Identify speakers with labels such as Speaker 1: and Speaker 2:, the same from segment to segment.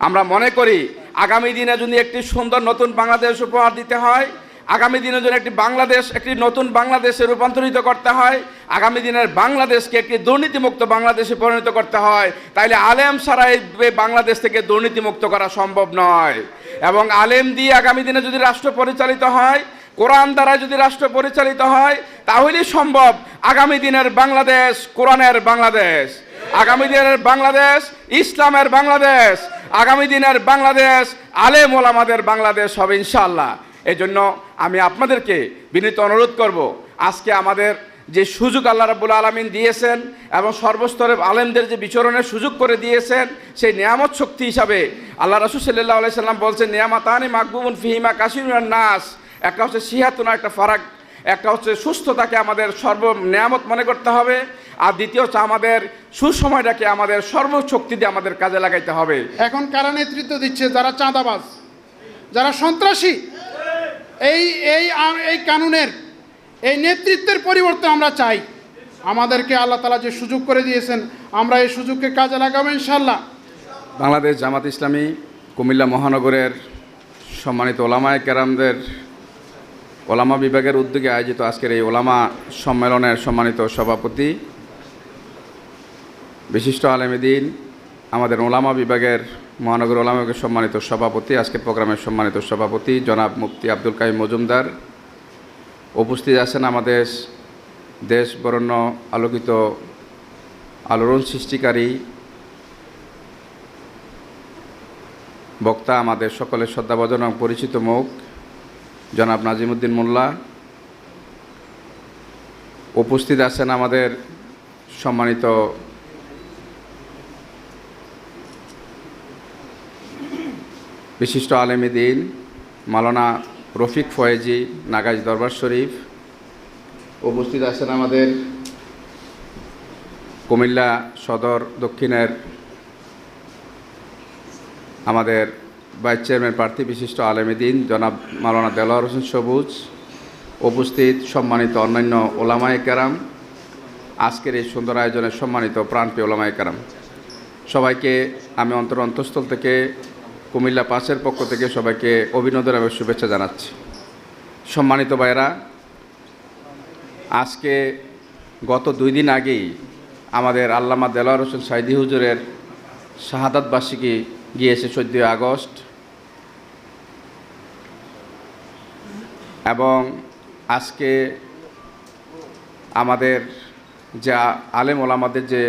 Speaker 1: আমরা মনে করি আগামী দিনে যদি একটি সুন্দর নতুন বাংলাদেশ উপহার দিতে হয়, আগামী দিনে যদি একটি বাংলাদেশ, একটি নতুন বাংলাদেশে রূপান্তরিত করতে হয়, আগামী দিনের বাংলাদেশকে একটি দুর্নীতিমুক্ত বাংলাদেশে পরিণত করতে হয়, তাইলে আলেম এই বাংলাদেশ থেকে দুর্নীতিমুক্ত করা সম্ভব নয়। এবং আলেম দিয়ে আগামী দিনে যদি রাষ্ট্র পরিচালিত হয়, কোরআন দ্বারা যদি রাষ্ট্র পরিচালিত হয়, তাহলেই সম্ভব আগামী দিনের বাংলাদেশ, কোরআনের বাংলাদেশ। আগামী দিনের বাংলাদেশ, ইসলামের বাংলাদেশ আগামী দিনের বাংলাদেশ, আলেম ওলামাদের বাংলাদেশ হবে ইনশাআল্লাহ। এই জন্য আমি আপনাদেরকে বিনীত অনুরোধ করব, আজকে আমাদের যে সুযোগ আল্লাহ রাবুল আলমিন দিয়েছেন এবং সর্বস্তরে আলেমদের যে বিচরণের সুযোগ করে দিয়েছেন, সেই নিয়ামত শক্তি হিসাবে আল্লাহ রসুল সাল্লাহ আলাই সাল্লাম বলছেন, নিয়ামাতানি মাকবুবুন ফিহিমা কাশির নাস। একটা হচ্ছে সিহাতুনা, একটা ফারাক, একটা হচ্ছে সুস্থতাকে আমাদের সর্ব নিয়ামত মনে করতে হবে। আর দ্বিতীয় হচ্ছে আমাদের সুসময়টাকে আমাদের সর্বশক্তি দিয়ে আমাদের কাজে লাগাইতে হবে।
Speaker 2: এখন কারা নেতৃত্ব দিচ্ছে? যারা চাঁদাবাজ যারা সন্ত্রাসী এই এই এই কানুনের এই নেতৃত্বের পরিবর্তন আমরা চাই। আমাদেরকে আল্লাহ তালা যে সুযোগ করে দিয়েছেন আমরা এই সুযোগকে কাজে লাগাবো ইনশাল্লাহ
Speaker 1: বাংলাদেশ জামাত ইসলামী কুমিল্লা মহানগরের সম্মানিত ওলামায় কেরামদের ওলামা বিভাগের উদ্যোগে আয়োজিত আজকের এই ওলামা সম্মেলনের সম্মানিত সভাপতি বিশিষ্ট আলেমেদিন আমাদের ওলামা বিভাগের মহানগর ওলামা বিভাগের সম্মানিত সভাপতি আজকের প্রোগ্রামের সম্মানিত সভাপতি, জনাব মুফতি আব্দুল কাইম মজুমদার। উপস্থিত আছেন আমাদের দেশ বরণ্য আলোকিত আলোড়ন সৃষ্টিকারী বক্তা আমাদের সকলের শ্রদ্ধাভজন এবং পরিচিত মুখ, জনাব নাজিমুদ্দিন মোল্লা। উপস্থিত আছেন আমাদের সম্মানিত বিশিষ্ট আলেমী দিন মালানা রফিক ফয়েজি নাগাজ দরবার শরীফ উপস্থিত আছেন আমাদের কুমিল্লা সদর দক্ষিণের আমাদের ভাইস চেয়ারম্যান প্রার্থী বিশিষ্ট আলেমীদিন জনাব মাওলানা দেলোয়ার হোসেন সবুজ উপস্থিত সম্মানিত অন্যান্য ওলামায় কেরাম। আজকের এই সুন্দর আয়োজনের সম্মানিত প্রাণপ্রিয় ওলামায় কেরাম। সবাইকে আমি অন্তর অন্তঃস্থল থেকে কুমিল্লা পাসের পক্ষ থেকে সবাইকে অভিনন্দন এবং শুভেচ্ছা জানাচ্ছি। সম্মানিত ভাইরা আজকে গত দুই দিন আগেই আমাদের আল্লামা দেলোয়ার হোসেন সাইদি হুজুরের শাহাদাত বার্ষিকী গিয়েছে চোদ্দোই আগস্ট। এবং আজকে আমাদের যে আলেম ওলামাদের যে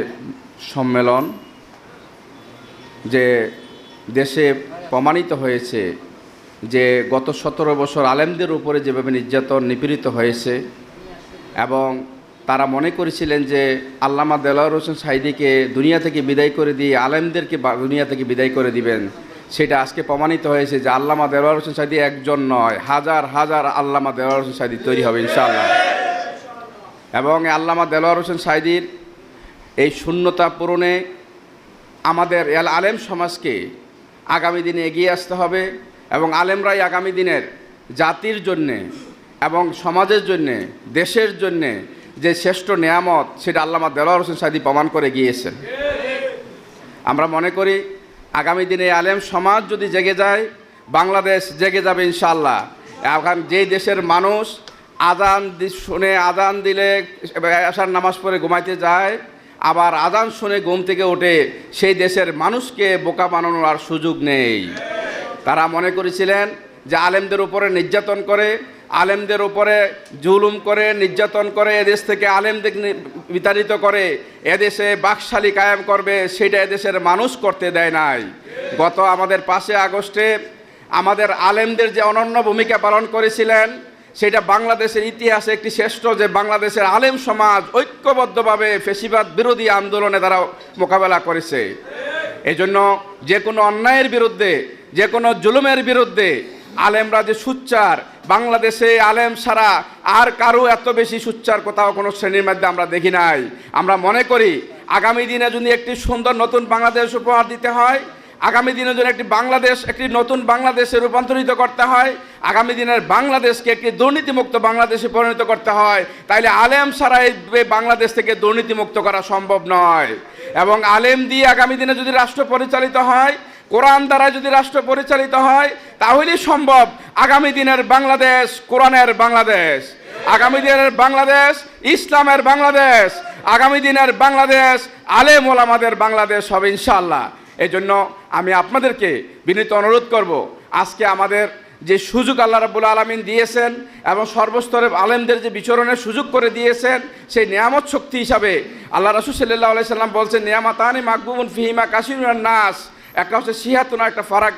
Speaker 1: সম্মেলন, যে দেশে প্রমাণিত হয়েছে যে গত সতেরো বছর আলেমদের উপরে যেভাবে নির্যাতন নিপীড়িত হয়েছে এবং তারা মনে করেছিলেন যে আল্লামা দেলাওয়ার হোসেন সাইদিকে দুনিয়া থেকে বিদায় করে দিয়ে আলেমদেরকে দুনিয়া থেকে বিদায় করে দিবেন, সেটা আজকে প্রমাণিত হয়েছে যে আল্লামা দেলাওয়ার হোসেন সাইদি একজন নয়, হাজার হাজার আল্লামা দেলাওয়ার হোসেন সাইদি তৈরি হবে, ইনশাআল্লাহ। এবং আল্লামা দেলোয়ার হোসেন সাইদির এই শূন্যতা পূরণে আমাদের আলেম সমাজকে আগামী দিনে এগিয়ে আসতে হবে এবং আলেমরাই আগামী দিনের জাতির জন্যে এবং সমাজের জন্যে, দেশের জন্যে যে শ্রেষ্ঠ নেয়ামত সেটা আল্লামা দেলোয়ার হোসেন সাইদি প্রমাণ করে গিয়েছেন। আমরা মনে করি আগামী দিনে আলেম সমাজ যদি জেগে যায়, বাংলাদেশ জেগে যাবে ইনশাল্লাহ এখন যেই দেশের মানুষ আদান শুনে আদান দিলে আসার নামাজ পড়ে ঘুমাইতে যায় আবার আজান শুনে ঘুম থেকে ওঠে, সেই দেশের মানুষকে বোকা বানানোর আর সুযোগ নেই। তারা মনে করেছিলেন যে আলেমদের উপরে নির্যাতন করে, আলেমদের উপরে জুলুম করে, নির্যাতন করে, এদেশ থেকে আলেমদের বিতাড়িত করে, এদেশে বাকশালী কায়েম করবে, সেটা এদেশের মানুষ করতে দেয় নাই। গত আমাদের পাশে আগস্টে আমাদের আলেমদের যে অনন্য ভূমিকা পালন করেছিলেন সেটা বাংলাদেশের ইতিহাসে একটি শ্রেষ্ঠ যে বাংলাদেশের আলেম সমাজ ঐক্যবদ্ধভাবে ফেসিবাদ বিরোধী আন্দোলনে তারা মোকাবেলা করেছে। এজন্য যে কোনো অন্যায়ের বিরুদ্ধে, যে কোনো জুলুমের বিরুদ্ধে আলেমরা যে সুচ্চার, বাংলাদেশে আলেম ছাড়া আর কারও এত বেশি সুচ্চার কোথাও কোনো শ্রেণির মধ্যে আমরা দেখি নাই। আমরা মনে করি, আগামী দিনে যদি একটি সুন্দর নতুন বাংলাদেশ উপহার দিতে হয় আগামী দিনে যদি একটি বাংলাদেশ, একটি নতুন বাংলাদেশে রূপান্তরিত করতে হয়, আগামী দিনের বাংলাদেশকে একটি দুর্নীতিমুক্ত বাংলাদেশে পরিণত করতে হয়, তাইলে আলেম এই বাংলাদেশ থেকে দুর্নীতিমুক্ত করা সম্ভব নয়। এবং আলেম দিয়ে আগামী দিনে যদি রাষ্ট্র পরিচালিত হয়, কোরআন দ্বারা যদি রাষ্ট্র পরিচালিত হয়, তাহলেই সম্ভব আগামী দিনের বাংলাদেশ কোরআনের বাংলাদেশ। আগামী দিনের বাংলাদেশ ইসলামের বাংলাদেশ। আগামী দিনের বাংলাদেশ আলেম ওলামাদের বাংলাদেশ হবে, ইনশাআল্লাহ। এই জন্য আমি আপনাদেরকে বিনীত অনুরোধ করব, আজকে আমাদের যে সুযোগ আল্লাহ রাবুল আলমিন দিয়েছেন এবং সর্বস্তরে আলেমদের যে বিচরণের সুযোগ করে দিয়েছেন, সেই নিয়ামত শক্তি হিসাবে আল্লাহ রসুল সাল্লাহ আলাই সাল্লাম বলছেন, নিয়ামাতানি মাকবুবুন ফিহিমা কাশির নাস। একটা হচ্ছে সিহাতুনা একটা ফারাক।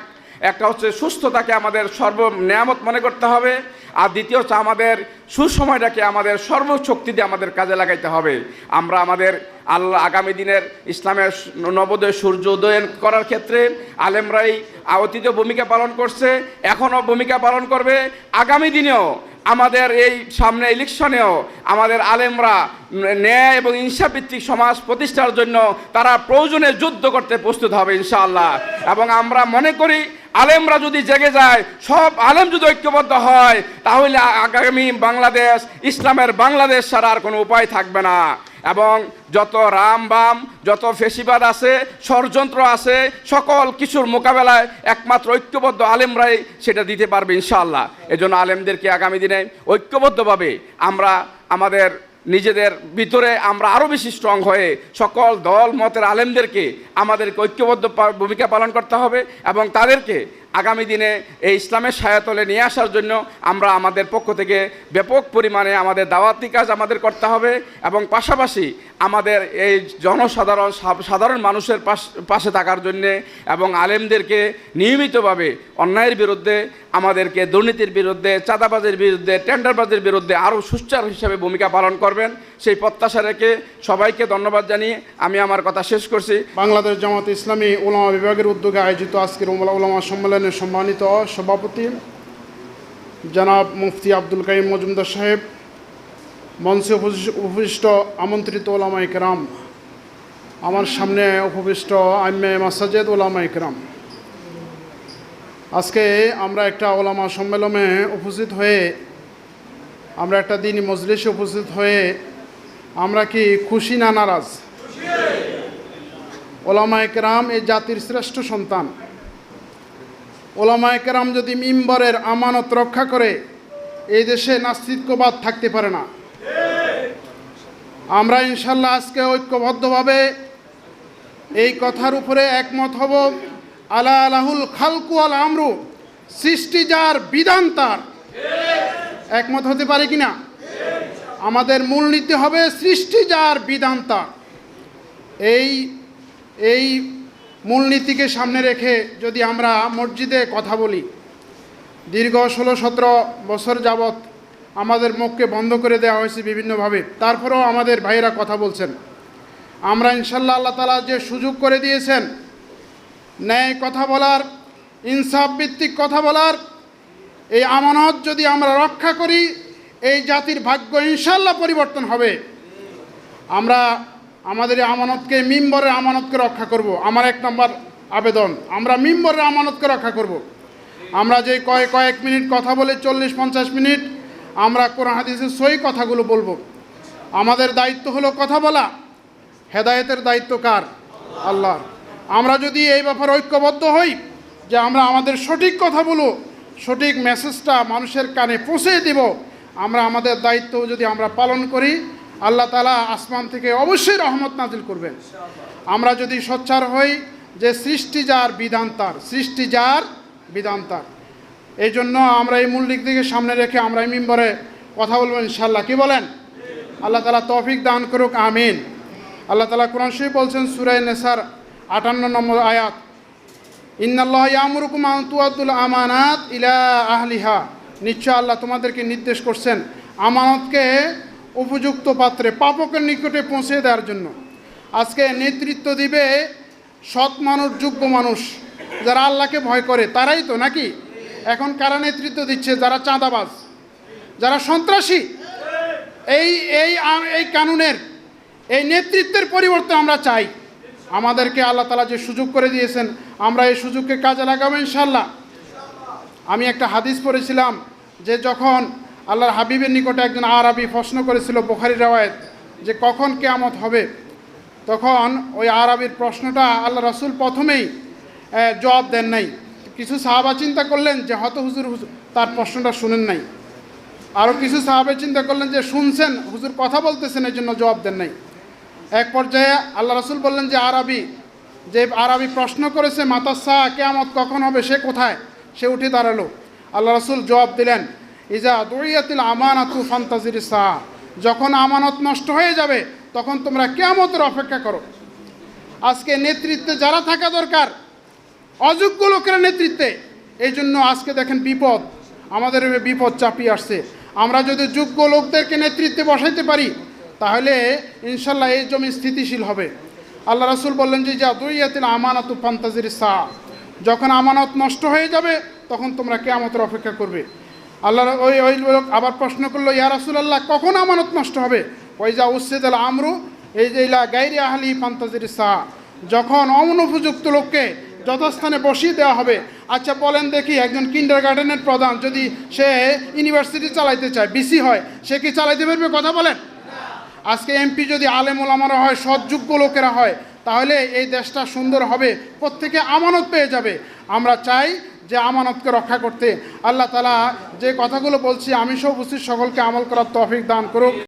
Speaker 1: একটা হচ্ছে সুস্থতাকে আমাদের সর্ব নিয়ামত মনে করতে হবে। আর দ্বিতীয় হচ্ছে আমাদের সুসময়টাকে আমাদের সর্বশক্তি দিয়ে আমাদের কাজে লাগাইতে হবে। আমরা আমাদের আল্লাহ আগামী দিনের ইসলামের নবোদয় সূর্য উদয়ন করার ক্ষেত্রে আলেমরাই অতীত ভূমিকা পালন করছে, এখনও ভূমিকা পালন করবে। আগামী দিনেও আমাদের এই সামনে ইলেকশনেও আমাদের আলেমরা ন্যায় এবং ইনসাভিত্তিক সমাজ প্রতিষ্ঠার জন্য তারা প্রয়োজনে যুদ্ধ করতে প্রস্তুত হবে ইনশাআল্লাহ। এবং আমরা মনে করি আলেমরা যদি জেগে যায়, সব আলেম যদি ঐক্যবদ্ধ হয়, তাহলে আগামী বাংলাদেশ, ইসলামের বাংলাদেশ ছাড়া আর কোনো উপায় থাকবে না। এবং যত রাম বাম, যত ফেসিবাদ আছে, ষড়যন্ত্র আছে, সকল কিছুর মোকাবেলায় একমাত্র ঐক্যবদ্ধ আলেমরাই সেটা দিতে পারবে ইনশাআল্লাহ। এজন্য আলেমদেরকে আগামী দিনে ঐক্যবদ্ধভাবে আমরা আমাদের নিজেদের ভিতরে আমরা আরও বেশি স্ট্রং হয়ে সকল দল, মতের আলেমদেরকে আমাদের ঐক্যবদ্ধ ভূমিকা পালন করতে হবে এবং তাদেরকে আগামী দিনে এই ইসলামের সায়াতলে নিয়ে আসার জন্য আমরা আমাদের পক্ষ থেকে ব্যাপক পরিমাণে আমাদের দাওয়াতি কাজ আমাদের করতে হবে এবং পাশাপাশি আমাদের এই জনসাধারণ সাধারণ মানুষের পাশ- থাকার জন্যে এবং আলেমদেরকে নিয়মিতভাবে অন্যায়ের বিরুদ্ধে, আমাদেরকে দুর্নীতির বিরুদ্ধে, চাঁদাবাজের বিরুদ্ধে, টেন্ডারবাজের বিরুদ্ধে আরও সুচার হিসাবে ভূমিকা পালন করবেন। সেই প্রত্যাশা রেখে সবাইকে ধন্যবাদ জানিয়ে আমি আমার কথা শেষ করছি।
Speaker 2: বাংলাদেশ জামাত ইসলামী ওলামা বিভাগের উদ্যোগে আয়োজিত আজকের ওলামা সম্মেলনের সম্মানিত সভাপতি, জনাব মুফতি আব্দুল কাইম মজুমদার সাহেব, মঞ্চে উপবিষ্ট আমন্ত্রিত ওলামা ইকরাম আমার সামনে উপবিষ্ট আইমে মাসাজেদ ওলামা ইকরাম আজকে আমরা একটা ওলামা সম্মেলনে উপস্থিত হয়ে, আমরা একটা দিন মজলিসে উপস্থিত হয়ে, আমরা কি খুশি না নারাজ? ওলামা একরাম এই জাতির শ্রেষ্ঠ সন্তান। ওলামা একরাম যদি মিম্বরের আমানত রক্ষা করে, এই দেশে নাস্তিক্যবাদ থাকতে পারে না। আমরা ইনশাল্লাহ আজকে ঐক্যবদ্ধভাবে এই কথার উপরে একমত হব। আলা আলাহুল খালকু আল আমরু, সৃষ্টি যার বিধান তার। একমত হতে পারে কি না আমাদের মূলনীতি হবে সৃষ্টি যার বিধান তার। এই এই মূলনীতিকে সামনে রেখে যদি আমরা মসজিদে কথা বলি, দীর্ঘ ষোলো সতেরো বছর যাবৎ আমাদের মুখকে বন্ধ করে দেওয়া হয়েছে বিভিন্নভাবে। তারপরেও আমাদের ভাইয়েরা কথা বলছেন। আমরা ইনশাল্লাহ আল্লাহ তালা যে সুযোগ করে দিয়েছেন, ন্যায় কথা বলার, ইনসাফ ভিত্তিক কথা বলার, এই আমানত যদি আমরা রক্ষা করি, এই জাতির ভাগ্য ইনশাল্লাহ পরিবর্তন হবে। আমরা আমাদের এই আমানতকে মিম্বরের আমানতকে রক্ষা করব। আমার এক নম্বর আবেদন, আমরা মিম্বরের আমানতকে রক্ষা করব। আমরা যে কয়েক কয়েক মিনিট কথা বলে, চল্লিশ পঞ্চাশ মিনিট, আমরা কোরআন হাদিসের সই কথাগুলো বলব। আমাদের দায়িত্ব হলো কথা বলা। হেদায়েতের দায়িত্ব কার? আল্লাহ আমরা যদি এই ব্যাপারে ঐক্যবদ্ধ হই, যে আমরা আমাদের সঠিক কথা বলো সঠিক মেসেজটা মানুষের কানে পৌঁছে দিব, আমরা আমাদের দায়িত্ব যদি আমরা পালন করি আল্লাহ তালা আসমান থেকে অবশ্যই রহমত নাজিল করবেন। আমরা যদি সোচ্চার হই যে সৃষ্টি যার বিধান তার, সৃষ্টি যার বিধান তার। এই জন্য আমরা এই মূল দিক থেকে সামনে রেখে আমরা এই মিম্বরে কথা বলব ইনশাল্লাহ কি বলেন? আল্লাহ তালা তৌফিক দান করুক, আমিন। আল্লাহ তালা কোরআন শরীফ বলছেন সুরাই নেসার আটান্ন নম্বর আয়াত, ইন্নাল্লাহ ইয়ামুরুকুম আন্তুয়াতুল আমানাত ইলা আহলিহা। নিশ্চয় আল্লাহ তোমাদেরকে নির্দেশ করছেন, আমানতকে উপযুক্ত পাত্রে পাপকের নিকটে পৌঁছে দেওয়ার জন্য। আজকে নেতৃত্ব দিবে সৎ মানুষ, যোগ্য মানুষ, যারা আল্লাহকে ভয় করে, তারাই তো নাকি? এখন কারা নেতৃত্ব দিচ্ছে? যারা চাঁদাবাজ, যারা সন্ত্রাসী? এই এই এই কানুনের, এই নেতৃত্বের পরিবর্তন আমরা চাই। আমাদেরকে আল্লাহ তালা যে সুযোগ করে দিয়েছেন, আমরা এই সুযোগকে কাজে লাগাবো ইনশাল্লাহ আমি একটা হাদিস পড়েছিলাম যে যখন আল্লাহর হাবিবের নিকটে একজন আরবি প্রশ্ন করেছিল বোখারি রাওয়ায়ত যে কখন কেয়ামত হবে? তখন ওই আরবির প্রশ্নটা আল্লাহ রসুল প্রথমেই জবাব দেন নাই। কিছু সাহাবা চিন্তা করলেন যে হয়তো হুজুর তার প্রশ্নটা শুনেন নাই। আরও কিছু সাহাবে চিন্তা করলেন যে শুনছেন, হুজুর কথা বলতেছেন এই জন্য জবাব দেন নাই। এক পর্যায়ে আল্লাহ রসুল বললেন যে আরবি যে আরবি প্রশ্ন করেছে, মাতাসা, কেয়ামত কখন হবে, সে কোথায়? সে উঠে দাঁড়াল। আল্লাহ রসুল জবাব দিলেন ইজা দড়িয়াতিল আমানাতু ফান্তাজির সাহা যখন আমানত নষ্ট হয়ে যাবে, তখন তোমরা কেয়ামতের অপেক্ষা করো। আজকে নেতৃত্বে যারা থাকা দরকার, অযোগ্য লোকের নেতৃত্বে। এই জন্য আজকে দেখেন বিপদ। আমাদের বিপদ চাপিয়ে আসছে। আমরা যদি যোগ্য লোকদেরকে নেতৃত্বে বসাইতে পারি, তাহলে ইনশাল্লাহ এই জমি স্থিতিশীল হবে। আল্লাহ রাসুল বললেন যে যা দুইয়াতিল আমানত ফান্তাজির সা। যখন আমানত নষ্ট হয়ে যাবে, তখন তোমরা কেয়ামতের অপেক্ষা করবে। আল্লাহ ওই ওই লোক আবার প্রশ্ন করল, ইয়া রাসুল আল্লাহ কখন আমানত নষ্ট হবে? ওই যা উচ্ছেদ আল আমরু, এই যে ইলা গাইরি আহলি ফান্তাজির সা, যখন অনুপযুক্ত লোককে যথাস্থানে বসিয়ে দেওয়া হবে আচ্ছা বলেন দেখি একজন কিন্ডার গার্ডেনের প্রধান যদি সে ইউনিভার্সিটি চালাইতে চায়, বিসি হয়, সে কি চালাইতে পারবে? কথা বলেন। আজকে এমপি যদি আলেম ওলামারা হয়, সৎযোগ্য লোকেরা হয়, তাহলে এই দেশটা সুন্দর হবে, প্রত্যেকে আমানত পেয়ে যাবে। আমরা চাই যে আমানতকে রক্ষা করতে। আল্লাহ তালা যে কথাগুলো বলছি, আমি সব উপস্থিত সকলকে আমল করার তফিক দান করুক।